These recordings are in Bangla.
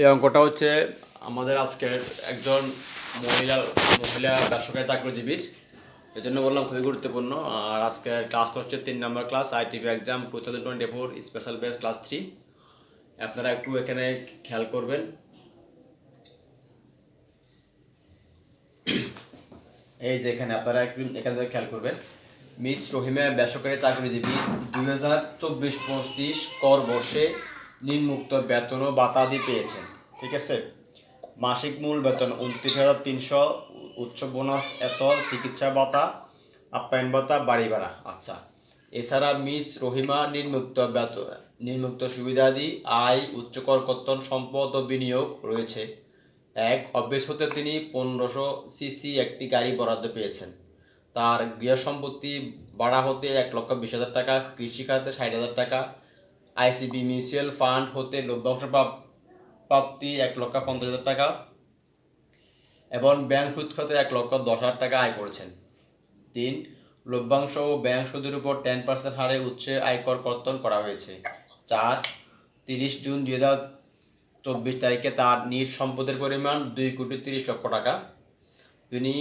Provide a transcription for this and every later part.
এই অঙ্কটা হচ্ছে আমাদের আজকের একজন মহিলা মহিলা ব্যবসায়ী চাকরিজীবীর এই জন্য বললাম খুবই গুরুত্বপূর্ণ। আর আজকের ক্লাসটা হচ্ছে তিন নম্বর class ITV exam two thousand twenty four special base class three আপনারা একটু এখানে খেয়াল করবেন। এই যে এখানে আপনারা একটু এখানে খেয়াল করবেন। মিস রহিমা, বেসরকারি চাকরিজীবী, দুই হাজার চব্বিশ পঁচিশ কর বর্ষে নিম্মুক্ত বেতন ও বাতাদি পেয়েছেন, ঠিক আছে? মাসিক মূল বেতন উনত্রিশ হাজার তিনশো, উচ্চ বোনাস এত, চিকিৎসা ভাতা, আপ্যায়ন ভাতা, বাড়ি ভাড়া আচ্ছা। এছাড়া মিস রহিমা নির্মুক্ত বেতন নির্মুক্ত সুবিধাদি, আয়, উচ্চ করকর্তন সম্পদ ও বিনিয়োগ রয়েছে। এক, অভ্যেস হতে তিনি পনেরোশো সিসি একটি গাড়ি বরাদ্দ পেয়েছেন। তার গৃহ সম্পত্তি ভাড়া হতে এক লক্ষ বিশ হাজার টাকা কৃষি খাতে ষাট হাজার টাকা আইসিবি মিউচুয়াল ফান্ড হতে লভ্যাংশ প্রাপ্তি এক লক্ষ পঞ্চাশ হাজার টাকা এবং ব্যাংক সুদ খাতে এক লক্ষ দশ হাজার টাকা আয় করেছেন। তিন, লভ্যাংশ ও ব্যাংক সুদের উপর টেন পার্সেন্ট হারে উচ্চে আয়কর কর্তন করা হয়েছে। চার, তিরিশ জুন দুই হাজার চব্বিশ তারিখে তার নিজ সম্পদের পরিমাণ দুই কোটি তিরিশ লক্ষ টাকা। তিনি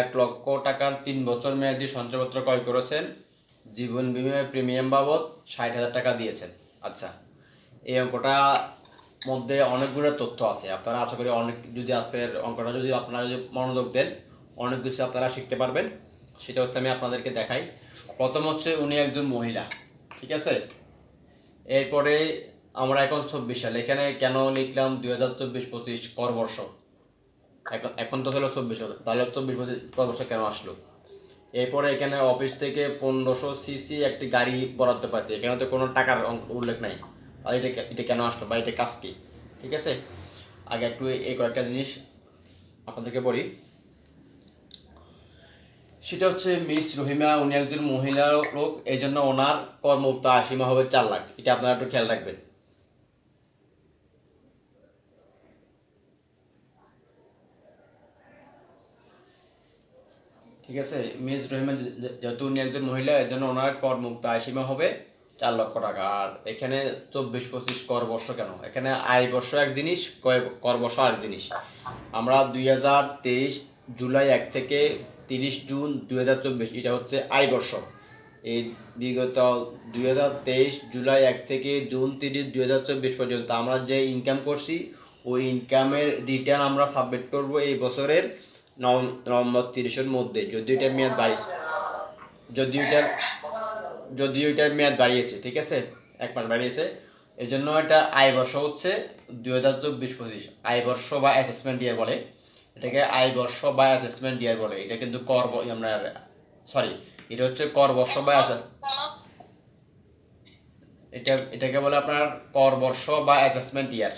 এক লক্ষ টাকার তিন বছর মেয়াদী সঞ্চয়পত্র ক্রয় করেছেন। জীবন বিমা প্রিমিয়াম বাবদ ষাট হাজার টাকা দিয়েছেন। আচ্ছা এই অঙ্কটা মধ্যে অনেকগুলো তথ্য আছে। আপনারা আশা করি অনেক যদি আজকের অঙ্কটা যদি আপনারা যদি মনোযোগ দেন, অনেক কিছু আপনারা শিখতে পারবেন। সেটা হচ্ছে আমি আপনাদেরকে দেখাই। প্রথম হচ্ছে উনি একজন মহিলা, ঠিক আছে? এরপরে আমরা এখন চব্বিশ সাল, এখানে কেন লিখলাম দুই হাজার চব্বিশ পঁচিশ কর বর্ষ এখন এখন তো হলো চব্বিশ তাহলে চব্বিশ পঁচিশ কর বর্ষ কেন আসলো? এরপরে এখানে অফিস থেকে পনেরোশো সিসি একটি গাড়ি বরাদ্দ পাইছে। এখানে তো কোনো টাকার উল্লেখ নাই। আর এটা এটা কেন আসলো বা এটা কাজ কি? ঠিক আছে? আগে একটু এই কয়েকটা জিনিস আপনাদেরকে বলি। সেটা হচ্ছে মিস রহিমা, উনি একজন মহিলা লোক। এই জন্য ওনার কর্মুক্ত আসীমা হবে চার লাখ। এটা আপনারা একটু খেয়াল রাখবেন। ঠিক আছে? মিস রহিমা যেহেতু উনি একজন মহিলা, এর জন্য ওনার করমুক্ত আয় সীমা হবে চার লক্ষ টাকা। আর এখানে চব্বিশ পঁচিশ কর বর্ষ কেন? এখানে আয় বর্ষ এক জিনিস কর বর্ষ আরেক জিনিস। আমরা দুই হাজার তেইশ জুলাই এক থেকে তিরিশ জুন দুই হাজার চব্বিশ, এটা হচ্ছে আয় বর্ষ। এই বিগত দুই হাজার তেইশ জুলাই এক থেকে জুন তিরিশ দুই হাজার চব্বিশ পর্যন্ত আমরা যে ইনকাম করছি, ওই ইনকামের রিটার্ন আমরা সাবমিট করব এই বছরের নভেম্বর তিরিশের মধ্যে, যদি এটার মেয়াদ বাড়ি, যদি এটার যদি এটার মেয়াদ বাড়িয়েছে, ঠিক আছে? এক মাস বাড়িয়েছে। এই জন্য এটা আয় বর্ষ হচ্ছে দুই হাজার চব্বিশ পঁচিশ। আয় বর্ষ বা অ্যাসেসমেন্ট ইয়ার বলে। এটাকে আয় বর্ষ বা অ্যাসেসমেন্ট ইয়ার বলে। এটা কিন্তু কর আমরা সরি এটা হচ্ছে কর বর্ষ বা এটা, এটাকে বলে আপনার কর বর্ষ বা অ্যাসেসমেন্ট ইয়ার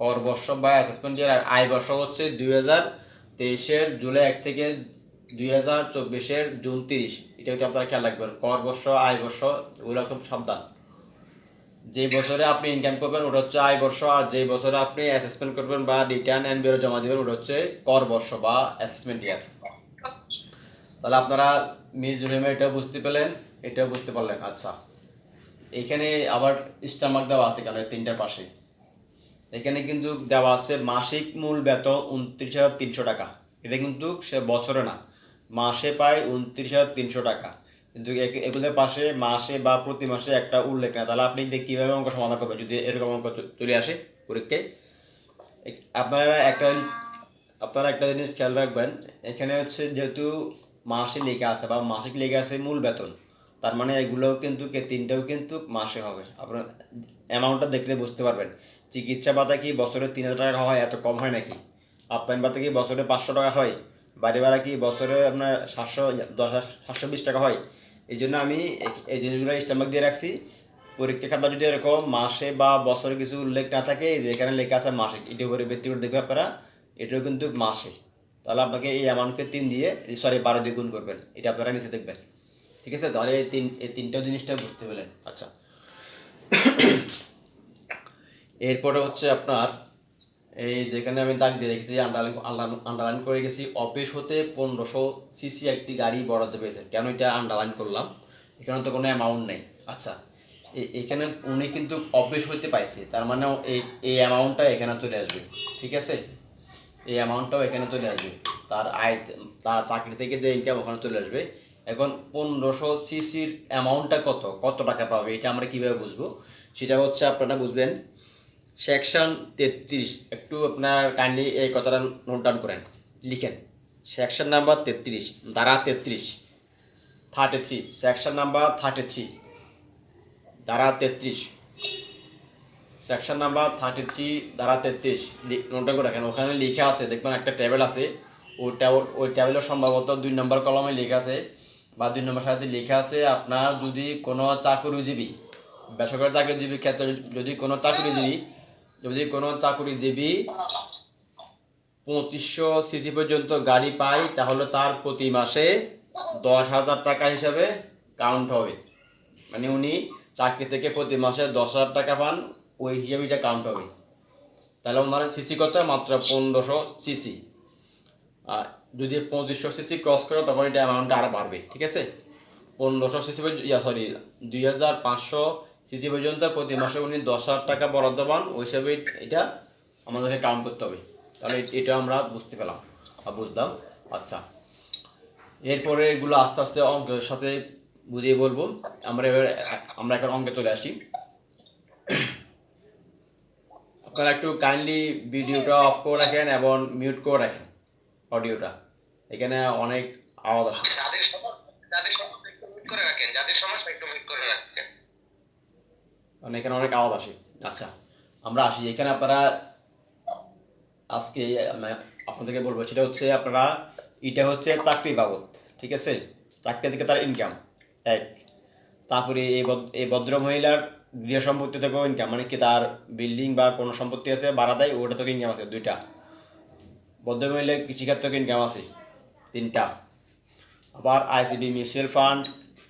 কর বর্ষ বা অ্যাসেসমেন্ট ইয়ার আর আয় বর্ষ হচ্ছে দুই হাজার তেইশের জুলাই এক থেকে দুই হাজার চব্বিশের জুন তিরিশ। এটা হচ্ছে আপনারা খেয়াল রাখবেন, কর বর্ষ, আয় বর্ষ, এগুলো খুব সাবধান। যে বছরে আপনি ইনকাম করবেন, ওটা হচ্ছে আয় বর্ষ, আর যে বছরে আপনি অ্যাসেসমেন্ট করবেন বা রিটার্ন অ্যান্ড বেরো জমা দেবেন, ওটা হচ্ছে কর বর্ষ বা অ্যাসেসমেন্ট ইয়ার তাহলে আপনারা মিস জুরিমা এটাও বুঝতে পেলেন, এটাও বুঝতে পারলেন। আচ্ছা এখানে আবার স্টামাক দেওয়া আছে কেন তিনটার পাশে? এখানে কিন্তু দেওয়া আছে মাসিক মূল বেতন উনত্রিশ হাজার তিনশো টাকা। এটা কিন্তু সে বছরে না, মাসে পায় উনত্রিশ হাজার তিনশো টাকা। কিন্তু এগুলোর পাশে মাসে বা প্রতি মাসে একটা উল্লেখ না তাহলে আপনি কীভাবে অঙ্ক সমাধান করবেন যদি এরকম অঙ্ক চলে আসে পরীক্ষায়। আপনারা একটা আপনারা একটা জিনিস খেয়াল রাখবেন, এখানে হচ্ছে যেহেতু মাসে লেখা আছে বা মাসিক লেখা আছে মূল বেতন, তার মানে এগুলোও কিন্তু তিনটাও কিন্তু মাসে হবে। আপনার অ্যামাউন্টটা দেখলে বুঝতে পারবেন। চিকিৎসা ভাতা কি বছরে তিন হাজার টাকা হয়, এত কম হয় নাকি? আপ্যায়ন ভাতা কি বছরে পাঁচশো টাকা হয় বাড়ি ভাড়া কি বছরে আপনার সাতশো, দশ সাতশো বিশ টাকা হয়। এই জন্য আমি এই- জিনিসগুলো স্টাম্বাক দিয়ে রাখছি। পরীক্ষা খাতা যদি এরকম মাসে বা বছরে কিছু উল্লেখ না থাকে, এই যে এখানে লেখা আছে মাসে, এটার উপরে ভিত্তি করে দেখবে আপনারা, এটাও কিন্তু মাসে। তাহলে আপনাকে এই অ্যামাউন্টকে তিন দিয়ে সরি বারো দিয়ে গুণ করবেন। এটা আপনারা নিচে দেখবেন। ঠিক আছে? তাহলে এই তিন, এই তিনটা জিনিসটা বুঝতে পেলেন আচ্ছা। এরপরে হচ্ছে আপনার এই যেখানে আমি দাগ দিয়ে রেখেছি আন্ডারলাইন আন্ডারলাইন করে গেছি অফিস হতে পনেরোশো সিসি একটি গাড়ি বরাদ্দ পেয়েছে। কেন এটা আন্ডারলাইন করলাম? এখানে তো কোনো অ্যামাউন্ট নেই। আচ্ছা এখানে উনি কিন্তু অফিস হইতে পাইছে, তার মানে এই এই অ্যামাউন্টটা এখানে চলে আসবে, ঠিক আছে? এই অ্যামাউন্টটাও এখানে চলে আসবে। তার আয়, তার চাকরি থেকে যে ইনকাম ওখানে চলে আসবে। এখন পনেরোশো সিসির অ্যামাউন্টটা কত? কত টাকা পাবে? এটা আমরা কীভাবে বুঝব? সেটা হচ্ছে আপনারা বুঝবেন সেকশন তেত্রিশ, একটু আপনার কাইন্ডলি এই কথাটা নোট ডাউন করেন, লিখেন। সেকশন নাম্বার তেত্রিশ দ্বারা তেত্রিশ thirty three section number thirty three দ্বারা তেত্রিশ। সেকশন নাম্বার থার্টি থ্রি দ্বারা তেত্রিশ নোট ডাউন করে রাখেন। ওখানে লেখা আছে, দেখবেন একটা টেবিল আছে। ওই টেবিল ওই টেবিলের সম্ভবত দুই নম্বর কলমে লেখা আছে। বা দুই নম্বর সাথে লেখা আছে, আপনার যদি কোনো চাকরিজীবী, বেসরকারি চাকরিজীবী ক্ষেত্রে যদি কোনো চাকরিজীবী যদি কোনো চাকুরিজীবী পঁচিশশো সিসি পর্যন্ত গাড়ি পায়, তাহলে তার প্রতি মাসে দশ হাজার টাকা হিসাবে কাউন্ট হবে। মানে উনি চাকরি থেকে প্রতি মাসে দশ হাজার টাকা পান, ওই হিসাবে এটা কাউন্ট হবে। তাহলে ওনার সিসি কত? মাত্র পনেরোশো সিসি। আর যদি পঁচিশশো সিসি ক্রস করে, তখন এটা অ্যামাউন্টটা আরও বাড়বে, ঠিক আছে? পনেরোশো সিসি সরি দুই হাজার পাঁচশো সিসি পর্যন্ত প্রতি মাসে উনি দশ হাজার টাকা বরাদ্দ পান, ওই হিসাবে এটা আমাদেরকে কাউন্ট করতে হবে। তাহলে এটা আমরা বুঝতে পেলাম। বা বুঝলাম? আচ্ছা। এরপরে এগুলো আস্তে আস্তে অঙ্কের সাথে বুঝিয়ে বলব। আমরা এবার, আমরা এখন অঙ্কে চলে আসি। আপনারা একটু কাইন্ডলি ভিডিওটা অফ করে রাখেন এবং মিউট করে রাখেন অডিওটা এখানে অনেক আওয়াজ আসে। যাদের সমস্যা একটু মিট করে রাখেন, যাদের সমস্যা একটু মিট করে রাখেন। মানে এখানে অনেক আওয়াজ আসে। আচ্ছা আমরা আসি। এখানে আপনারা, আজকে আপনাদেরকে বলব, সেটা হচ্ছে আপনারা, এটা হচ্ছে চাকরি বাবদ, ঠিক আছে? চাকরি থেকে তার ইনকাম এক। তারপরে এই এই ভদ্র মহিলার গৃহ সম্পত্তি থেকেও ইনকাম মানে কি তার বিল্ডিং বা কোনো সম্পত্তি আছে, ভাড়া দেয়, ওটা থেকে ইনকাম আছে, দুইটা। ভদ্র মহিলার কৃষিখাত থেকে ইনকাম আছে, তিনটা। আবার আইসিবি মিউচুয়াল ফান্ড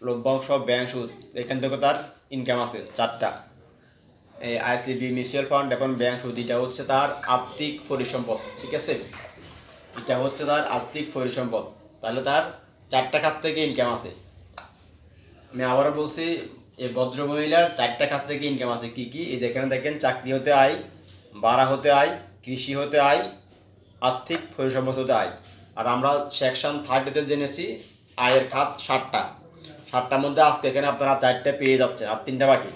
লভ্যাংশ ব্যাংক সুদ, এখান থেকে তার ইনকাম আছে, চারটা। এই আইসিবি মিউচুয়াল ফান্ড এবং ব্যাংক সুদ, এটা হচ্ছে তার আর্থিক পরিসম্পদ, ঠিক আছে? এটা হচ্ছে তার আর্থিক পরিসম্পদ। তাহলে তার চারটা খাত থেকে ইনকাম আছে। আমি আবারও বলছি, এই ভদ্র মহিলার চারটা খাত থেকে ইনকাম আছে। কি কি? এই যেখানে দেখেন, চাকরি হতে আয়, ভাড়া হতে আয়, কৃষি হতে আয়, আর্থিক পরিসম্পদ হতে আয়। আর আমরা সেকশন থার্টিতে জেনেছি, আয়ের খাত ষাটটা। ষাটটার মধ্যে আজকে এখানে আপনারা চারটে পেয়ে যাচ্ছেন, আর তিনটা বাকি।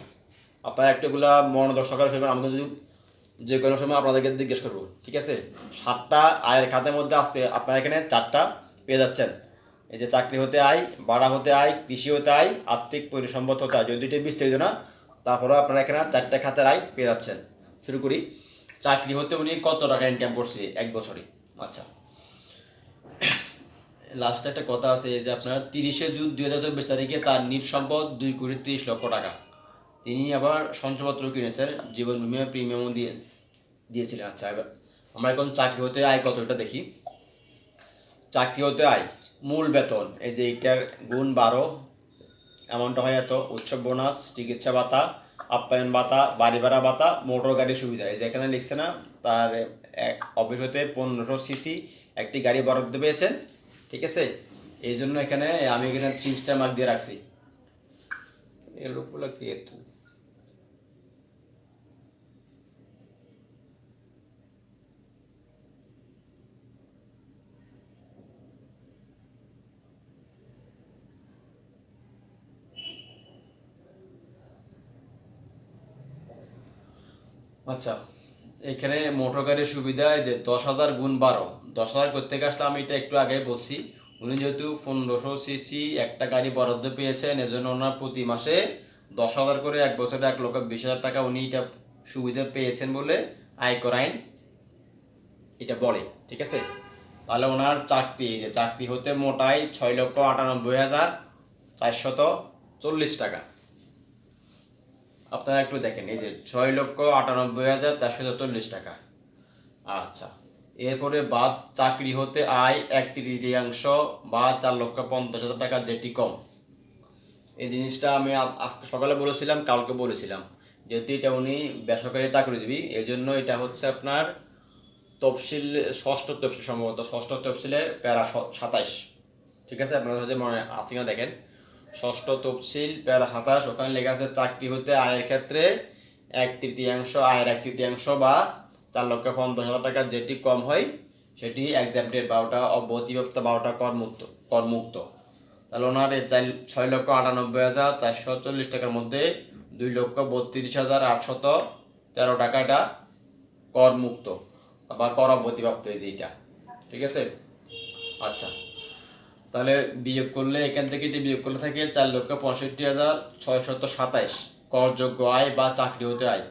আপনারা একটুগুলা মনোদর্শকের হিসেবে আমরা যদি যে কোনো সময় আপনাদেরকে জিজ্ঞেস করব, ঠিক আছে? সাতটা আয়ের খাতের মধ্যে আজকে আপনারা এখানে চারটা পেয়ে যাচ্ছেন। এই যে চাকরি হতে আয়, ভাড়া হতে আয়, কৃষি হতে আয়, আর্থিক পরিসম্পদ হতে আয়, যদি বিস্তারিত না, তারপরেও আপনারা এখানে চারটা খাতের আয় পেয়ে যাচ্ছেন। শুরু করি। চাকরি হতে উনি কত টাকা ইনকাম করছে এক বছরে? আচ্ছা। লাস্টে একটা কথা আছে যে আপনার তিরিশে জুন দুই হাজার চব্বিশ তারিখে তার নিট সম্পদ দুই কোটি তিরিশ লক্ষ টাকা। তিনি আবার সঞ্চয়পত্র কিনেছেন, জীবন বিমা প্রিমিয়ামও দিয়ে দিয়েছিলেন। আচ্ছা এবার আমরা এখন চাকরি হতে আয় কতটা দেখি? চাকরি হতে আয়, মূল বেতন, এই যে এইটার গুণ বারো এমনটা হয় এত, উৎসব বোনাস, চিকিৎসা ভাতা, আপ্যায়ন ভাতা, বাড়ি ভাড়া ভাতা, মোটর গাড়ির সুবিধা। এই যে এখানে লিখছে না, তার অফিস হতে পনেরোশো সিসি একটি গাড়ি বরাদ্দ পেয়েছেন। ঠিক আছে? এই জন্য এখানে আমি এখানে থ্রি স্টার মার্ক দিয়ে রাখছি। এই লোকগুলো কে আচ্ছা। এখানে মোটর গাড়ির সুবিধা, এই যে দশ হাজার গুণ বারো। দশ হাজার করতে আসলে আমি এটা একটু আগে বলছি। উনি যেহেতু পনেরোশো সিসি একটা গাড়ি বরাদ্দ পেয়েছেন, এজন্য ওনার প্রতি মাসে দশ হাজার করে এক বছরে এক লক্ষ বিশ হাজার টাকা উনি এটা সুবিধা পেয়েছেন বলে আয়কর আইন এটা বলে, ঠিক আছে? তাহলে ওনার চাকরি যে চাকরি হতে মোটাই ছয় লক্ষ আটানব্বই হাজার চারশত চল্লিশ টাকা। আপনারা একটু দেখেন, এই যে ছয় লক্ষ আটানব্বই হাজার চারশো চল্লিশ টাকা। আচ্ছা এরপরে বাদ চাকরি হতে আয় এক তৃতীয়াংশ বা চার লক্ষ পঞ্চাশ হাজার টাকা যেটি কম। এই জিনিসটা আমি সকালে বলেছিলাম, কালকে বলেছিলাম, যেহেতু এটা উনি বেসরকারি চাকরিজীবী এই জন্য এটা হচ্ছে আপনার তফসিল, ষষ্ঠ তফসিল সম্ভবত, ষষ্ঠ তফসিলে প্যারা সাতাইশ। ঠিক আছে, আপনারা যদি মনে আছে না দেখেন। ষষ্ঠ তফসিল প্যারা সাতাশ, ওখানে লেখা আছে চাকরি হতে আয়ের ক্ষেত্রে এক তৃতীয়াংশ, আয়ের এক তৃতীয়াংশ বা চার লক্ষ পঞ্চাশ হাজার টাকা যেটি কম হয়, সেটি এক্সামটেড বারোটা অবধিপ্রাপ্ত বারোটা করমুক্ত করমুক্ত। তাহলে ওনার চার ছয় লক্ষ আটানব্বই হাজার চারশো চল্লিশ টাকার মধ্যে দুই লক্ষ বত্রিশ হাজার আটশত তেরো টাকা এটা করমুক্ত বা কর অবধিপ্রাপ্ত হয়েছে এটা। ঠিক আছে? আচ্ছা। তাহলে বিয়োগ করলে এখান থেকে এটি বিয়োগ করলে থাকে চার লক্ষ পঁয়ষট্টি হাজার ছয়শত সাতাইশ করযোগ্য আয় বা চাকরি হতে আয়।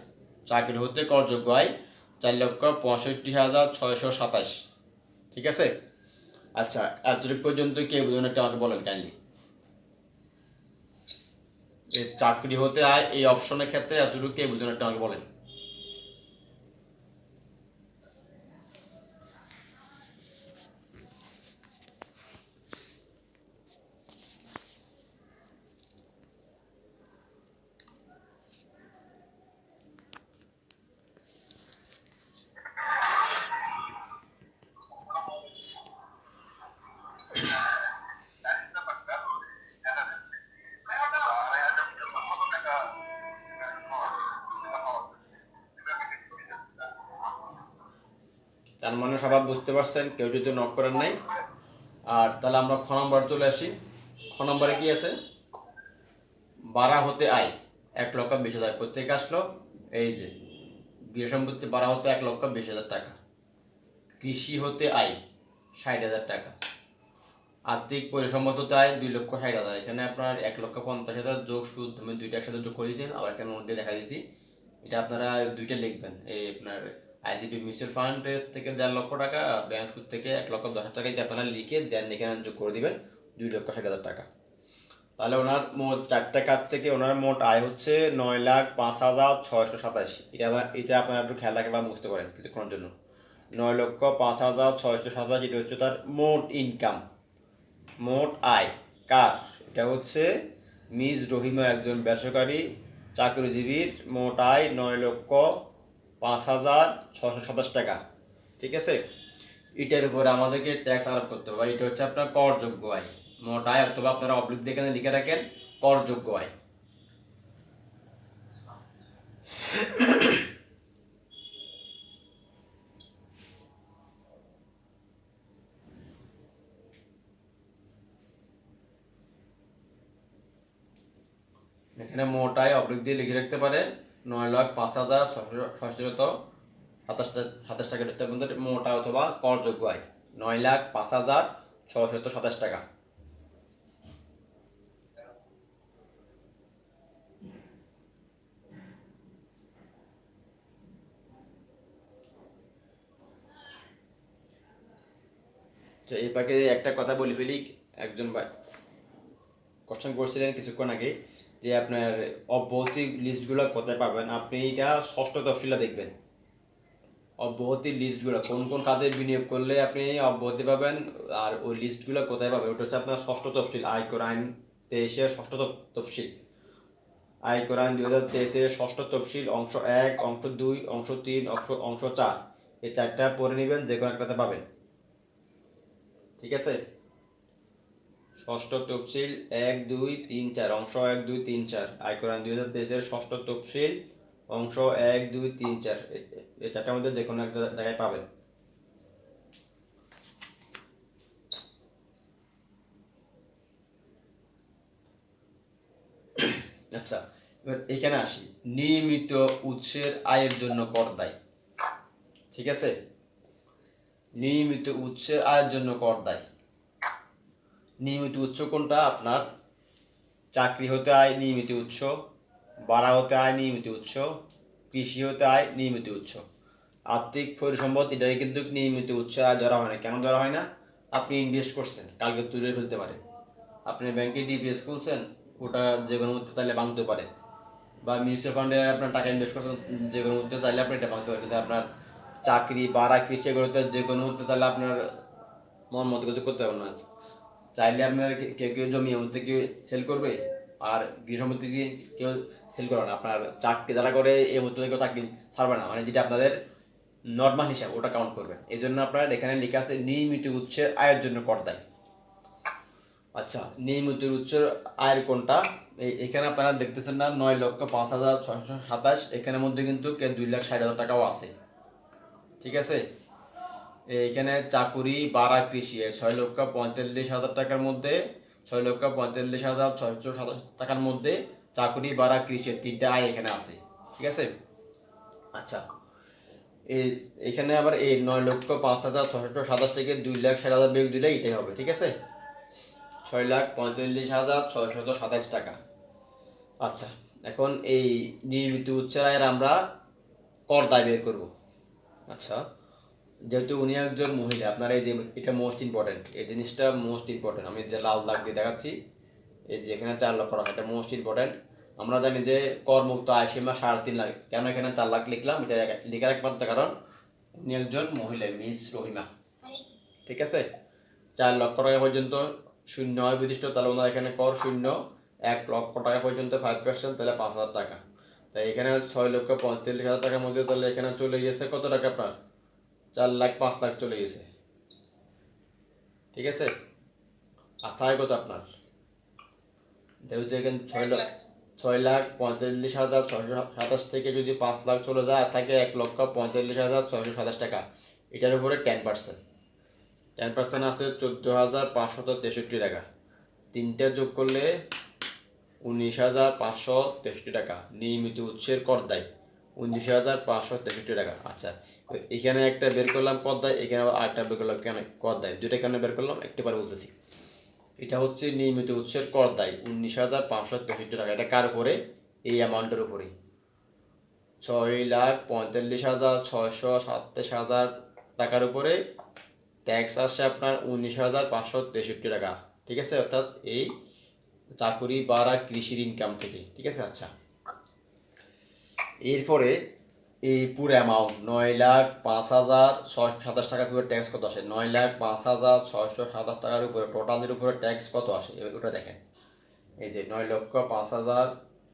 চাকরি হতে করযোগ্য আয় চার লক্ষ পঁয়ষট্টি হাজার ছয়শো সাতাইশ। ঠিক আছে? আচ্ছা এতটুকু পর্যন্ত কে বুঝুন একটা আমাকে বলেন কাইন্ডলি চাকরি হতে আয় এই অপশনের ক্ষেত্রে এতটুকু কে বুঝুন একটা আমাকে বলেন। তার মানে সবাই বুঝতে পারছেন, কেউ যদি নক করেন নাই। আর তাহলে আমরা খ নম্বর চলে আসি। খ নম্বরে কি আছে? বারা হতে আয়, এক লক্ষ বিশ হাজার। কোথেকে আসলো? এই যে গৃহ সম্পত্তি বাড়া হতে এক লক্ষ বিশ হাজার টাকা। কৃষি হতে আয়, ষাট হাজার টাকা। আর্থিক পরিসম্মত আয়, দুই লক্ষ ষাট হাজার। এখানে আপনার এক লক্ষ পঞ্চাশ হাজার যোগ সুদ আমি দুইটা একসাথে যোগ করে দিয়েছেন। আবার এখানে মধ্যে দেখা দিয়েছি। এটা আপনারা দুইটা লিখবেন। এই আপনার আইসিপি মিউচুয়াল ফান্ডের থেকে দেড় লক্ষ টাকা ব্যাংক সুদ থেকে এক লক্ষ দশ হাজার টাকা আপনারা লিখে দেন, এখানে যোগ করে দিবেন দুই লক্ষ ষাট হাজার টাকা। তাহলে ওনার মোট চারটা কাজ থেকে ওনার মোট আয় হচ্ছে নয় লাখ পাঁচ হাজার ছয়শো সাতাশি। এটা আবার, এটা আপনারা একটু খেয়াল রাখে বা বুঝতে পারেন কিছুক্ষণের জন্য। নয় লক্ষ পাঁচ হাজার ছয়শো সাতাশি, এটা হচ্ছে তার মোট ইনকাম মোট আয়। কার? এটা হচ্ছে মিস রহিমা, একজন বেসরকারি চাকরিজীবীর। মোট আয় নয় লক্ষ পাঁচ হাজার ছশো সাতাশ টাকা। ঠিক আছে? এটার উপরে আমাদেরকে ট্যাক্স আরোপ করতে হবে। এটা হচ্ছে আপনার করযোগ্য আয়। মোট আয় অথবা আপনারা অবলিক এখানে লিখে রাখেন, করযোগ্য আয়। এখানে মোট আয় দিয়ে লিখে রাখতে পারেন। নয় লাখ পাঁচ হাজার ছয়শত সাতাশ সাতাশ টাকা মোট অথবা করযোগ্য আয়। নয় লাখ পাঁচ হাজার ছয়শত সাতাশ টাকা। এই পাকে একটা কথা বলি ফেলি, একজন কোশ্চেন করছিলেন কিছুক্ষণ আগে। যে আপনার অব্যাহতি লিস্টগুলো কোথায় পাবেন, আপনি এটা ষষ্ঠ তফসিলা দেখবেন। অব্যাহতি লিস্টগুলো কোন কোন কাজে বিনিয়োগ করলে আপনি অব্যাহতি পাবেন আর ওই লিস্টগুলো কোথায় পাবেন, ওটা হচ্ছে আপনার ষষ্ঠ তফসিল আয়কর আইন তেইশের ষষ্ঠ তফ- তফসিল। আয়কর আইন দুই হাজার তেইশের ষষ্ঠ তফসিল, অংশ এক, অংশ দুই, অংশ তিন, অংশ অংশ চার। এই চারটা পড়ে নেবেন যে কোনো একটাতে পাবেন। ঠিক আছে? ষষ্ঠ তফসিল এক, দুই, তিন, চার, অংশ এক, দুই, তিন, চার। আইন দুই হাজার তেইশের ষষ্ঠ তফসিল, অংশ এক, দুই, তিন, চার। এই চারটার মধ্যে যে কোনো একটা জায়গায় পাবেন। আচ্ছা এবার এখানে আসি। নিয়মিত উৎসের আয়ের জন্য কর দায়। ঠিক আছে? নিয়মিত উৎসের আয়ের জন্য কর দায়। নিয়মিত উৎস কোনটা? আপনার চাকরি হতে আয়, নিয়মিত উৎস। বাড়া হতে আয়, নিয়মিত উৎস। কৃষি হতে আয়, নিয়মিত উৎস। আর্থিক পরিসম্পদ এটাই কিন্তু নিয়মিত উৎস আয় ধরা হয় না। কেন ধরা হয় না? আপনি ইনভেস্ট করছেন, কালকে তুলে ফেলতে পারে আপনি ব্যাংকে ডিপিএস খুলছেন, ওটা যে কোনো মুহূর্তে চাইলে ভাঙতে পারে। বা মিউচুয়াল ফান্ডে আপনার টাকা ইনভেস্ট করছেন, যে কোনো মুহূর্তে চাইলে আপনি এটা ভাঙতে পারে কিন্তু আপনার চাকরি বাড়া কৃষি এগুলোতে যে কোনো মুহূর্তে চাইলে আপনার মন মতো কিছু করতে পারবেন না। চাইলে আপনার কেউ কেউ জমি মধ্যে কেউ সেল করবে, আর গৃহ সম্পত্তি কেউ সেল করবে না। আপনার চাকরি যারা করে এই মুহূর্তে কেউ চাকরি ছাড়বে না। মানে যেটা আপনাদের নর্মাল হিসাব, ওটা কাউন্ট করবেন। এই জন্য আপনার এখানে লেখা আছে, নিয়মিত উৎসের আয়ের জন্য কর দেয় আচ্ছা নিয়মিত উচ্চ আয়ের কোনটা? এখানে আপনারা দেখতেছেন না, নয় লক্ষ পাঁচ হাজার ছয়শো সাতাশ। এখানের মধ্যে কিন্তু দুই লাখ ষাট হাজার টাকাও আছে। ঠিক আছে? এইখানে চাকুরি বাড়া কৃষি, ছয় লক্ষ পঁয়তাল্লিশ হাজার টাকার মধ্যে, ছয় লক্ষ পঁয়তাল্লিশ হাজার ছয়শো সাতাশ টাকার মধ্যে চাকুরি বাড়া কৃষি তিনটা আয় এখানে আছে, ঠিক আছে? আচ্ছা এখানে আবার এই নয় লক্ষ পাঁচ হাজার ছয়শো সাতাশ থেকে দুই লাখ ষাট হাজার বিয়োগ দিলে এটাই হবে, ঠিক আছে? ছয় লাখ পঁয়তাল্লিশ হাজার ছয়শত সাতাশ টাকা। আচ্ছা এখন এই নিয়মিত উচ্চ আয়ের আমরা কর দায় বের করব। আচ্ছা যেহেতু উনি একজন মহিলা, আপনার এই যে এটা মোস্ট ইম্পর্টেন্ট এই জিনিসটা মোস্ট ইম্পর্টেন্ট আমি যে লাল দাগ দিয়ে দেখাচ্ছি, এই যে এখানে চার লক্ষ টাকা, এটা মোস্ট ইম্পর্টেন্ট আমরা জানি যে করমুক্ত আয় সীমা সাড়ে তিন লাখ। কেন এখানে চার লাখ লিখলাম? এটা লেখার একমাত্র কারণ উনি একজন মহিলা, মিস রহিমা। ঠিক আছে? চার লক্ষ টাকা পর্যন্ত শূন্য হয় বিশিষ্ট তাহলে ওনার এখানে কর শূন্য। এক লক্ষ টাকা পর্যন্ত ফাইভ পার্সেন্ট তাহলে পাঁচ হাজার টাকা। তাই এখানে ছয় লক্ষ পঁয়তাল্লিশ হাজার টাকার মধ্যে তাহলে এখানে চলে গেছে কত টাকা আপনার? চার লাখ পাঁচ লাখ চলে গেছে। ঠিক আছে? আর থাকে কত আপনার? যেহেতু এখানে ছয় লাখ। ছয় লাখ পঁয়তাল্লিশ হাজার ছয়শো সাতাশ থেকে যদি পাঁচ লাখ চলে যায় থাকে এক লক্ষ পঁয়তাল্লিশ হাজার ছয়শো সাতাশ টাকা। এটার উপরে টেন পার্সেন্ট টেন পার্সেন্ট আছে চোদ্দ হাজার পাঁচশত তেষট্টি টাকা। তিনটা যোগ করলে উনিশ হাজার পাঁচশো তেষট্টি টাকা। নিয়মিত উৎসের কর দেয় উনিশ হাজার পাঁচশো তেষট্টি টাকা। আচ্ছা এখানে একটা বের করলাম কর দেয় এখানে আবার আরেকটা বের করলাম কেন? কর দেয় দুইটা কেন বের করলাম? একটু পরে বলতেছি। এটা হচ্ছে নিয়মিত উৎসের কর দেয় উনিশ হাজার পাঁচশো তেষট্টি টাকা। এটা কার উপরে? এই অ্যামাউন্টের উপরেই। ছয় লাখ পঁয়তাল্লিশ হাজার ছয়শো সাতাশ হাজার টাকার উপরে ট্যাক্স আসছে আপনার উনিশ হাজার পাঁচশো তেষট্টি টাকা। ঠিক আছে? অর্থাৎ এই চাকুরি বাড়া কৃষির ইনকাম থেকে। ঠিক আছে? আচ্ছা। এরপরে এই পুরো অ্যামাউন্ট নয় লাখ পাঁচ হাজার ছয়শো সাতাশ টাকার উপরে ট্যাক্স কত আসে? নয় লাখ পাঁচ হাজার ছয়শো সাতাশ টাকার উপরে টোটালের উপরে ট্যাক্স কত আসে? ওটা দেখেন। এই যে নয় লক্ষ পাঁচ হাজার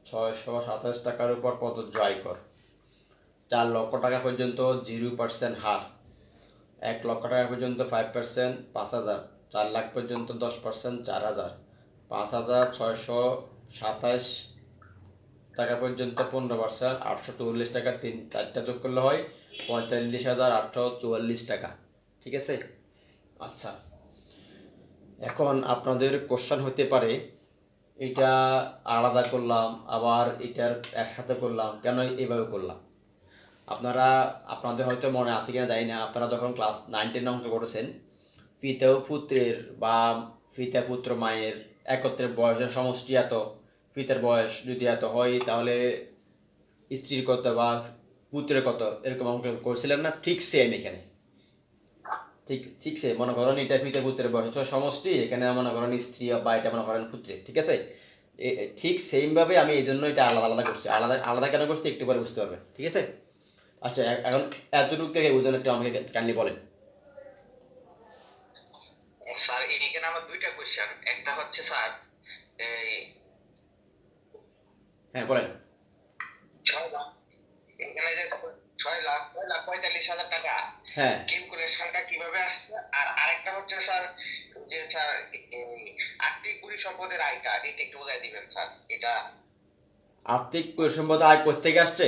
ছয়শো সাতাশ টাকার উপর প্রযোজ্য আয়কর চার লক্ষ টাকা পর্যন্ত জিরো পার্সেন্ট হার। এক লক্ষ টাকা পর্যন্ত ফাইভ পার্সেন্ট পাঁচ হাজার। চার লাখ পর্যন্ত দশ পার্সেন্ট চার হাজার। পাঁচ হাজার ছয়শো সাতাশ টাকা পর্যন্ত পনেরো পার্সেন্ট, আটশো চুয়াল্লিশ টাকা তিন, চারটা যোগ করলে হয় পঁয়তাল্লিশ হাজার আটশো চুয়াল্লিশ টাকা। ঠিক আছে? আচ্ছা। এখন আপনাদের কোশ্চেন হতে পারে, এটা আলাদা করলাম, আবার এটার একসাথে করলাম, কেন এইভাবে করলাম? আপনারা, আপনাদের হয়তো মনে আছে কিনা জানি না, আপনারা যখন ক্লাস নাইন টেন অঙ্ক করেছেন, পিতা ও পুত্রের বা পিতা পুত্র মায়ের একত্রে বয়সের সমষ্টি এত পিতার বয়স যদি এত হয়, তাহলে স্ত্রীর কত বা পুত্রের কত, এরকম অঙ্ক করছিলেন না, ঠিক সেম এখানে। ঠিক ঠিক সে মনে করেন এটা পিতা পুত্রের বয়স তো সমষ্টি, এখানে মনে করেন স্ত্রী বা এটা মনে করেন পুত্রের, ঠিক আছে? ঠিক সেম ভাবে আমি এই জন্য এটা আলাদা আলাদা করছি। আলাদা আলাদা কেন করছি একটু পরে বুঝতে পারবেন ঠিক আছে? আচ্ছা এখন এতটুকু থেকে বুঝলেন একটু আমাকে কাইন্ডলি বলেন। স্যার, এখানে আমার দুইটা কোশ্চেন একটা হচ্ছে, স্যার হ্যাঁ বলেন। ছয় লাখ। এখানে যে ছয় লাখ ছয় লাখ পঁয়তাল্লিশ হাজার টাকা। হ্যাঁ। ক্যালকুলেশনটা কীভাবে আসছে? আর আরেকটা হচ্ছে স্যার যে স্যার এই আর্থিক পরিসম্পদের আয়টা এটা একটু বোঝাই দিবেন স্যার এটা। আর্থিক পরিসম্পদ আয় আসছে?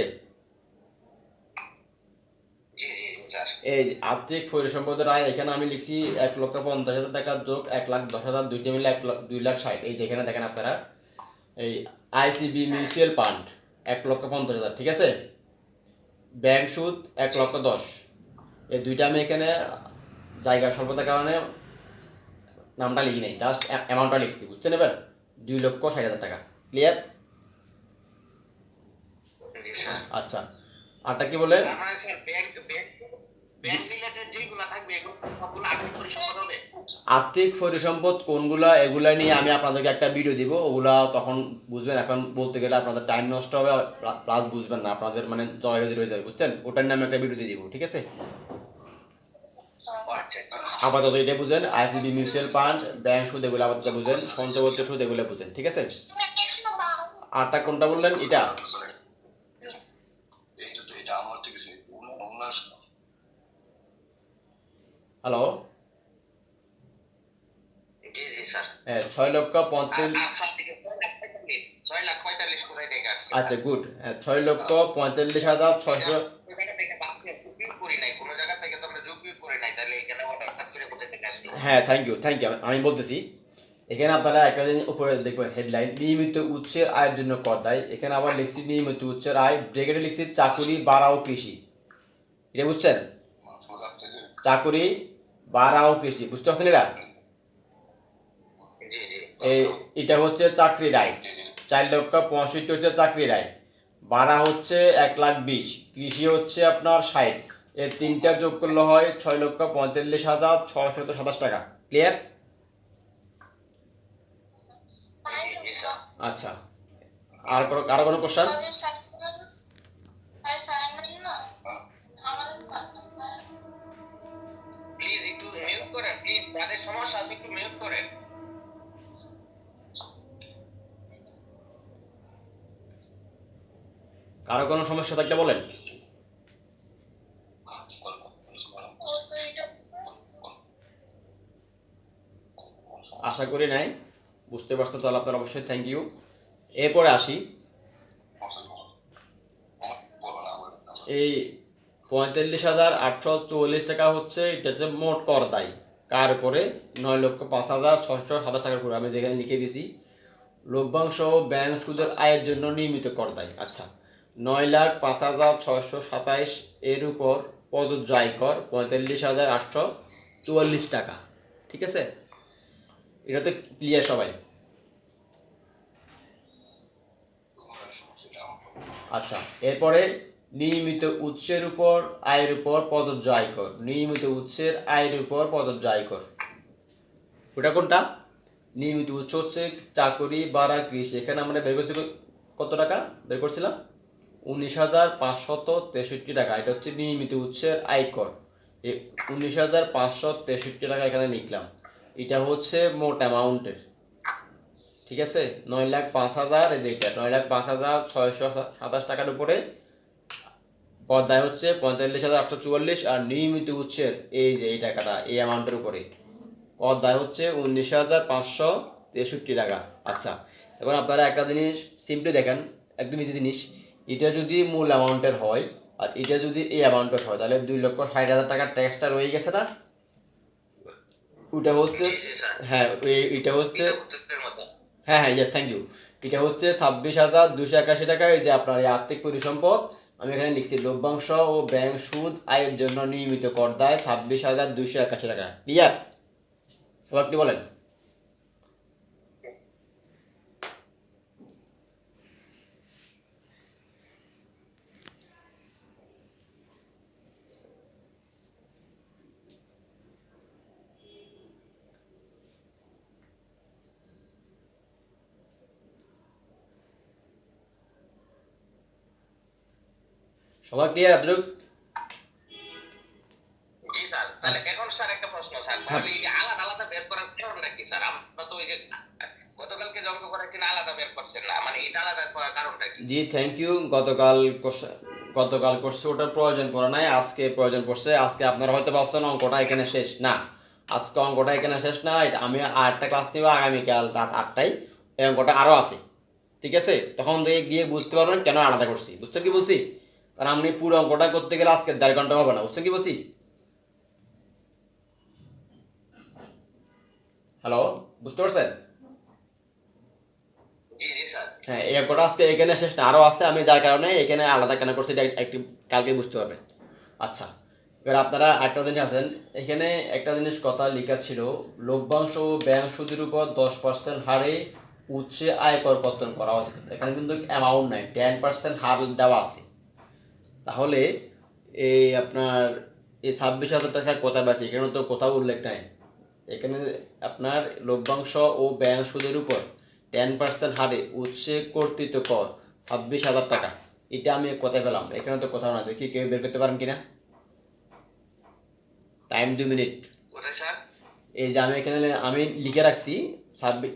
এই আর্থিক এখানে আমি লিখছি এক লক্ষ পঞ্চাশ হাজার টাকা যোগ এক লাখ দশ হাজার দুইটা মিলে এক লাখ দুই লাখ ষাট। এই যেখানে দেখেন আপনারা এই আইসিবি মিউচুয়াল ফান্ড এক লক্ষ পঞ্চাশ হাজার ঠিক আছে? ব্যাংক সুদ এক লক্ষ দশ। এই দুইটা আমি এখানে জায়গা স্বল্পতার কারণে নামটা লিখি নাই জাস্ট অ্যামাউন্টটা লিখছি বুঝছেন এবার? দুই লক্ষ ষাট হাজার টাকা ক্লিয়ার আচ্ছা আরটা কি sir bank bank bank related যেগুলো থাকবে এগুলো সবগুলো আর্থিক পরিসম্পদ হবে। আর্থিক পরিসম্পদ কোনগুলা এগুলা নিয়ে আমি আপনাদেরকে একটা ভিডিও দিব। ওগুলা তখন বুঝবেন এখন বলতে গেলে আপনাদের টাইম নষ্ট হবে প্লাস বুঝবেন না আপনাদের মানে জয়গাজি রয়ে যাবে বুঝছেন? ওটার নামে একটা ভিডিও দিয়ে দিব ঠিক আছে? আচ্ছা আচ্ছা। আপাতত এটা বুঝেন আইসিবি মিউচুয়াল ফান্ড ব্যাংক সুদ এগুলো আপাতত বুঝেন সঞ্চয়পত্র সুদ এগুলো বুঝেন ঠিক আছে? আরটা কোনটা বললেন? এটা হ্যালো জি জি স্যার হ্যাঁ ছয় লক্ষ আর পঁয়তাল্লিশ আর সব থেকে ছয় লাখ পঁয়তাল্লিশ ছয় লাখ পঁয়তাল্লিশ কোথায় থেকে আসছে আচ্ছা গুড ছয় লক্ষ পঁয়তাল্লিশ হাজার ছয়শো কোনো জায়গা থেকে বাকি যুক্তি করি নাই কোনো জায়গা থেকে তো করি নাই। তাহলে এখানে হঠাৎ করে কোথায় থেকে আসলো। হ্যাঁ থ্যাংক ইউ থ্যাংক ইউ আমি বলতেছি এখানে আপনারা একটা জিনিস উপরে দেখবেন হেডলাইন নিয়মিত উৎসের আয়ের জন্য কর দেয় এখানে আবার লিখছি নিয়মিত উৎসের আয় ব্রেকেটে লিখছি চাকুরি বাড়াও কৃষি। এটা বুঝছেন? চাকুরি বাড়াও কৃষি বুঝতে পারছেন এটা? জি জি এই এটা হচ্ছে চাকরির আয় চার লক্ষ পঁয়ষট্টি হচ্ছে চাকরির আয় ভাড়া হচ্ছে এক লাখ বিশ কৃষি হচ্ছে আপনার ষাট। এর তিনটা যোগ করলে হয় ছয় লক্ষ পঁয়তাল্লিশ হাজার ছশত সাতাশ টাকা। ক্লিয়ার? জি জি স্যার। আচ্ছা। আর কোনো কারও কোনো কোশ্চেন প্লিজ একটু মিউট করেন প্লিজ যাদের সমস্যা আছে একটু মিউট করেন। কারও কোনো সমস্যা থাকলে বলেন। আশা করি নাই। বুঝতে পারছ তাহলে আপনার অবশ্যই থ্যাংক ইউ এরপরে আসি। এই পঁয়তাল্লিশ হাজার আটশো চুয়াল্লিশ টাকা হচ্ছে এটা হচ্ছে মোট কর দায়। কার উপরে? নয় লক্ষ পাঁচ হাজার ছশো সাতাশ টাকার উপরে। আমি যেখানে লিখে দিয়েছি লভ্যাংশ ব্যাংক সুদের আয়ের জন্য নিয়মিত কর দায়। আচ্ছা নয় লাখ পাঁচ হাজার ছশো সাতাইশ এর উপর প্রযোজ্য আয়কর পঁয়তাল্লিশ হাজার আটশো চুয়াল্লিশ টাকা। ঠিক আছে? এটা তো ক্লিয়ার সবাই? আচ্ছা এরপরে নিয়মিত উৎসের উপর, আয়ের উপর প্রযোজ্য আয়কর। নিয়মিত উৎসের, আয়ের উপর প্রযোজ্য আয়কর। ওটা কোনটা? নিয়মিত উৎস হচ্ছে চাকরি বাড়া কৃষি। এখানে আমরা বের করছি কত টাকা? বের করছিলাম? উনিশ হাজার পাঁচশত তেষট্টি টাকা। এটা হচ্ছে নিয়মিত উৎসের আয়কর। এই উনিশ হাজার পাঁচশো তেষট্টি টাকা এখানে লিখলাম। এটা হচ্ছে মোট অ্যামাউন্টের। ঠিক আছে? নয় লাখ পাঁচ হাজার, এই যে এটা, নয় লাখ পাঁচ হাজার ছয়শো সাতাশ টাকার উপরে পর্দায় হচ্ছে পঁয়তাল্লিশ হাজার আটশো চুয়াল্লিশ আর নিয়মিত উৎসের এই যে এই টাকাটা এই অ্যামাউন্টের উপরে। পর্দায় হচ্ছে উনিশ হাজার পাঁচশো তেষট্টি টাকা। আচ্ছা এখন আপনারা একটা জিনিস সিম্পলি দেখেন একদম ইজি জিনিস। এটা যদি মূল অ্যামাউন্টের হয় আর এটা যদি এই অ্যামাউন্টের হয় তাহলে দুই লক্ষ ষাট হাজার টাকার ট্যাক্সটা রয়ে গেছে না? ওটা হচ্ছে। হ্যাঁ এটা হচ্ছে হ্যাঁ হ্যাঁ ইয়েস থ্যাংক ইউ এটা হচ্ছে ছাব্বিশ হাজার দুশো একাশি টাকা এই যে আপনার এই আর্থিক পরিসম্পদ। আমি এখানে লিখছি, লভ্যাংশ ও ব্যাংক সুদ আয়ের জন্য নিয়মিত কর দেয় ছাব্বিশ হাজার দুশো একাশি টাকা। ক্লিয়ার সবাই বলেন? সবাই ক্লিয়ার জি স্যার তাহলে এখন স্যার একটা প্রশ্ন স্যার তাহলে আলাদা আলাদা বের করার কারণ নাকি স্যার? আমরা তো ওই যে গতকালকে যে অঙ্ক করেছেন আলাদা বের করছেন না মানে এটা আলাদা করার কারণটা কি? জি থ্যাংক ইউ গতকাল গতকাল করছে ওটার প্রয়োজন পড়ে নাই আজকে প্রয়োজন পড়ছে আজকে আপনারা হয়তো ভাবছেন অঙ্কটা এখানে শেষ। না আজকে অঙ্কটা এখানে শেষ না এটা আমি আটটা ক্লাস নিব আগামীকাল রাত আটটায় এই অঙ্কটা আরও আছে ঠিক আছে? তখন থেকে গিয়ে বুঝতে পারবেন কেন আলাদা করছি বুঝছেন কি বলছি? কারণ আপনি পুরো অঙ্কটা করতে গেলে আজকে দেড় ঘণ্টা হবে না বুঝছেন কি বলছি? হ্যালো বুঝতে পারছেন? হ্যাঁ এই অঙ্কটা আজকে এখানে শেষ না আরও আছে আমি যার কারণে এখানে আলাদা কেন করছি একটু কালকে বুঝতে পারবেন। আচ্ছা এবার আপনারা একটা জিনিস আছেন এখানে একটা জিনিস কথা লেখা ছিল লভ্যাংশ ও ব্যাংক সুদের উপর দশ পার্সেন্ট হারে উৎসে আয়কর কর্তন করা হয়েছে। এখানে কিন্তু অ্যামাউন্ট নাই টেন পার্সেন্ট হার দেওয়া আছে। তাহলে এই আপনার এই ছাব্বিশ হাজার টাকা কোথায় পাচ্ছে এখানে তো কোথাও উল্লেখ নাই। এখানে আপনার লভ্যাংশ ও ব্যাংক সুদের উপর টেন পার্সেন্ট হারে উৎসে কর্তৃত্ব কর ছাব্বিশ হাজার টাকা। এটা আমি কোথায় পেলাম এখানে তো কোথাও না দেখি কেউ বের করতে পারেন কিনা? টাইম দু মিনিট এই যে আমি এখানে আমি লিখে রাখছি ছাব্বিশ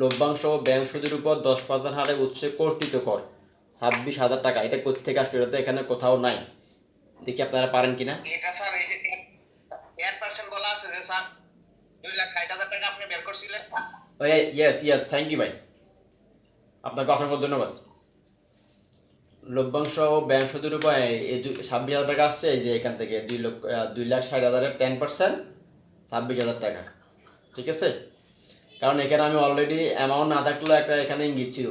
লভ্যাংশ ও ব্যাংক সুদের উপর দশ পার্সেন্ট হারে উৎসে কর্তৃত্ব কর। ছাব্বিশ হাজার টাকা। এটা কোথেকে আসলো? এটা তো এখানে কোথাও নাই। দেখি আপনারা পারেন কিনা। এটা স্যার এই যে টেন পার্সেন্ট বলা আছে যে স্যার দুই লাখ ষাট হাজার টাকা আপনি বের করছিলেন। ইয়েস ইয়েস থ্যাংক ইউ ভাই। আপনাকে অসংখ্য ধন্যবাদ। লভ্যাংশ ও ব্যাংক সুদের উপায় এই ছাব্বিশ হাজার টাকা আসছে এই যে এখান থেকে দুই লক্ষ দুই লাখ ষাট হাজারের টেন পার্সেন্ট ছাব্বিশ হাজার টাকা। ঠিক আছে? কারণ এখানে আমি অলরেডি অ্যামাউন্ট না থাকলেও একটা এখানে ইঙ্গিত ছিল।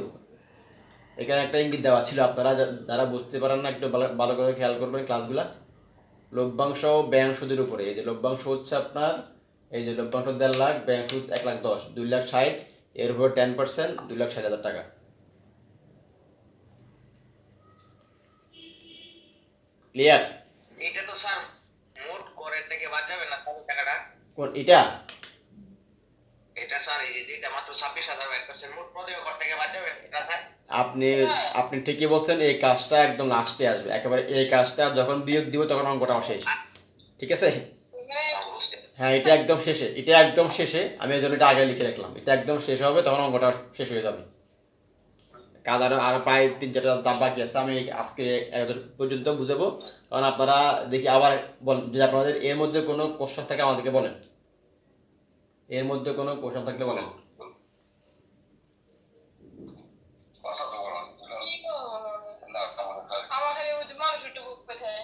এখানে একটা ইঙ্গিত দেওয়া ছিল আপনারা যারা বুঝতে পারেন না একটু ভালো- করে খেয়াল করবেন ক্লাসগুলা লভ্যাংশ ও ব্যাংক সুদের উপরে। এই যে লভ্যাংশ হচ্ছে আপনার এই যে লভ্যাংশ দেড় লাখ সুদ এক লাখ দশ দুই লাখ ষাট এর উপর টেন পার্সেন্ট দুই লাখ ষাট হাজার টাকা। ক্লিয়ার এটা তো স্যার মোট করের থেকে বাদ যাবে না স্যার টাকাটা? কোন এটা? এটা স্যার, এই যেটা মাত্র ছাব্বিশ হাজার বের করছেন, মোট পদেও কর থেকে যাবে না স্যার। আপনি আপনি ঠিকই বলছেন, এই কাজটা একদম লাস্টে আসবে। একেবারে এই কাজটা যখন বিয়োগ দিব, তখন অঙ্কটা শেষ। ঠিক আছে? হ্যাঁ এটা একদম শেষে, এটা একদম শেষে। আমি এই জন্য এটা আগে লিখে রাখলাম। এটা একদম শেষ হবে, তখন অঙ্কটা শেষ হয়ে যাবে। কাজ আরও আরও প্রায় তিন চারটা দাম বাকি আছে। আমি আজকে পর্যন্ত বুঝাবো। কারণ আপনারা দেখি আবার বলেন যদি আপনাদের এর মধ্যে কোনো কোশ্চেন থাকে, আমাদেরকে বলেন। এর মধ্যে কোনো প্রশ্ন থাকলে বলেন কি গো? আমার খালি বুঝি মাংসটা বুক কোথায়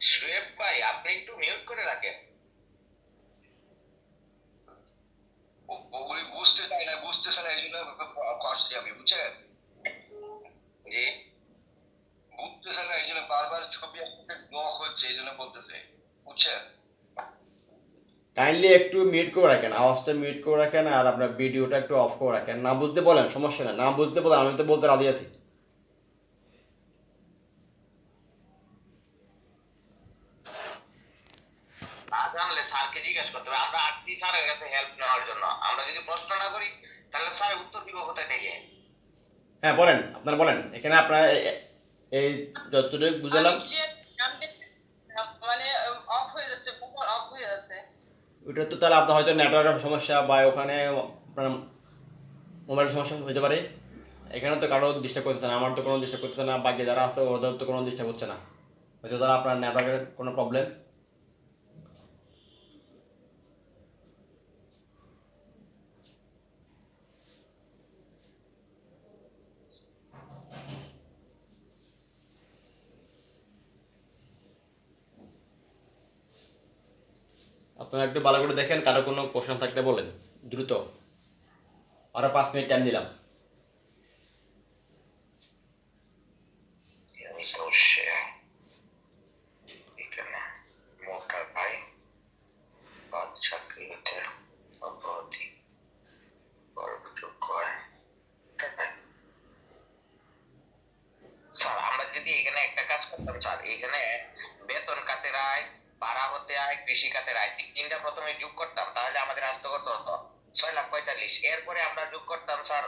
শুয়েব ভাই আপনি একটু মিউট করে রাখেন ওগুলি বুঝতে চাই না বুঝতেছে না এই জন্য আসছি আমি বুঝছেন জি বুঝতেছে না এই জন্য বারবার ছবি আঁকতে ব্লক হচ্ছে এই জন্য বলতেছে বুঝছেন কাইন্ডলি একটু মিউট করে রাখেন আওয়াজটা মিউট করে রাখেন আর আপনার ভিডিওটা একটু অফ করে রাখেন। না বুঝতে বলেন সমস্যা নেই। না বুঝতে বলেন আমি তো বলতে রাজি আছি। স্যারকে জিজ্ঞেস করতে হবে। আমরা আসছি স্যারের কাছে হেল্প নেওয়ার জন্য। আমরা যদি প্রশ্ন না করি তাহলে স্যার উত্তর দিব কোথায় থেকে? হ্যাঁ বলেন আপনারা বলেন। এখানে আপনার এই যতটুকু বুঝালাম আমি clear- আমি মানে অফ হয়ে যাচ্ছে অফ হয়ে যাচ্ছে ওটা তো তাহলে আপনার হয়তো নেটওয়ার্কের সমস্যা বা ওখানে, আপনার মোবাইলের সমস্যা হতে পারে। এখানে তো কারও ডিস্টার্ব করতেছে না, আমার তো কোনো ডিস্টার্ব করতেছে না, বাকি যারা আছে ওদের তো কোনো ডিস্টার্ব হচ্ছে না। হয়তো তারা আপনার নেটওয়ার্কের কোনো প্রবলেম আপনারা একটু ভালো করে দেখেন, কারও কোনো কোশ্চেন থাকলে বলেন। দ্রুত। আরও পাঁচ মিনিট টাইম দিলাম। যদি এখানে একটা কাজ করতাম, স্যার, এখানে বেতন কাতের আয় ভাড়া হতে আয় কৃষি কাতের আয়। তিন- তিনটা প্রথমে যোগ করতাম তাহলে আমাদের আসতে কত? হতো ছয় লাখ পঁয়তাল্লিশ। এরপরে আমরা যোগ করতাম স্যার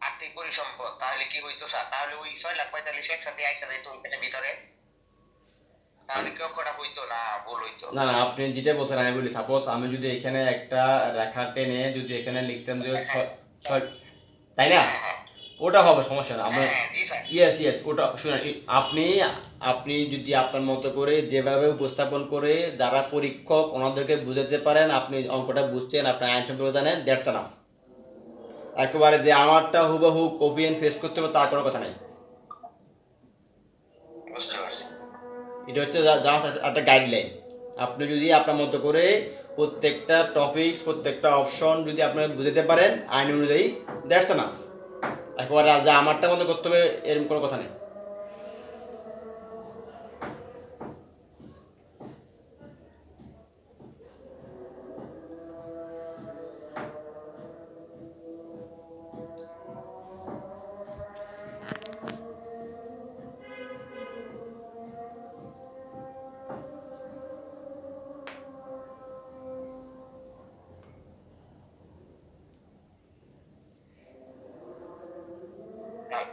আর্থিক পরিসম্পদ। তাহলে কি হইতো স্যার? তাহলে ওই ছয় লাখ পঁয়তাল্লিশ একসাথে একসাথে তো ওইখানে ভিতরে। তাহলে কি অঙ্কটা হইতো না ভুল হইতো? না না আপনি যেটা বলছেন আমি বলি সাপোজ আমি যদি এখানে একটা রেখা টেনে যদি এখানে লিখতাম যে ছয়- ছয়- তাই না। ওটা হবে সমস্যা না। আমরা জি স্যার। ইয়েস ইয়েস ওটা শুনেন আপনি আপনি যদি আপনার মতো করে যেভাবে উপস্থাপন করে যারা পরীক্ষক ওনাদেরকে বুঝাতে পারেন আপনি অঙ্কটা বুঝছেন আপনার আইন সম্পর্কে জানেন দ্যাটস এনাফ একেবারে যে আমারটা হুবহু কপি এন্ড ফেস করতে হবে তার কোনো কথা নেই। এটা হচ্ছে একটা গাইডলাইন আপনি যদি আপনার মতো করে প্রত্যেকটা টপিকস প্রত্যেকটা অপশন যদি আপনি বুঝাতে পারেন আইন অনুযায়ী দ্যাটস না একেবারে যে আমারটা মতো করতে হবে এরকম কোনো কথা নেই।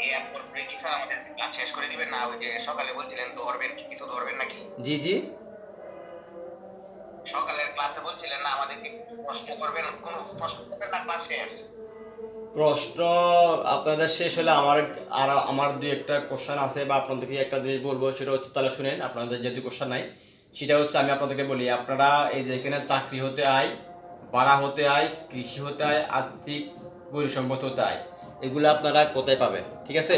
এরপর কি স্যার আমাদের ক্লাস শেষ করে দিবেন। না ওই যে সকালে বলছিলেন ধরবেন কিছু ধরবেন নাকি? জি জি। সকালের ক্লাসে বলছিলেন না আমাদেরকে প্রশ্ন করবেন কোন প্রশ্ন করবেন না ক্লাস শেষ। প্রশ্ন আপনাদের শেষ হলে আমার আর আমার দুই একটা কোশ্চেন আছে বা আপনাদেরকে একটা দিয়ে বলব সেটা হচ্ছে তাহলে শুনেন আপনাদের যেহেতু কোশ্চেন নাই সেটা হচ্ছে আমি আপনাদেরকে বলি আপনারা এই যে এখানে চাকরি হতে আয় ভাড়া হতে আয় কৃষি হতে আয় আর্থিক পরিসম্পদ হতে আয়। এগুলো আপনারা কোথায় পাবেন? ঠিক আছে?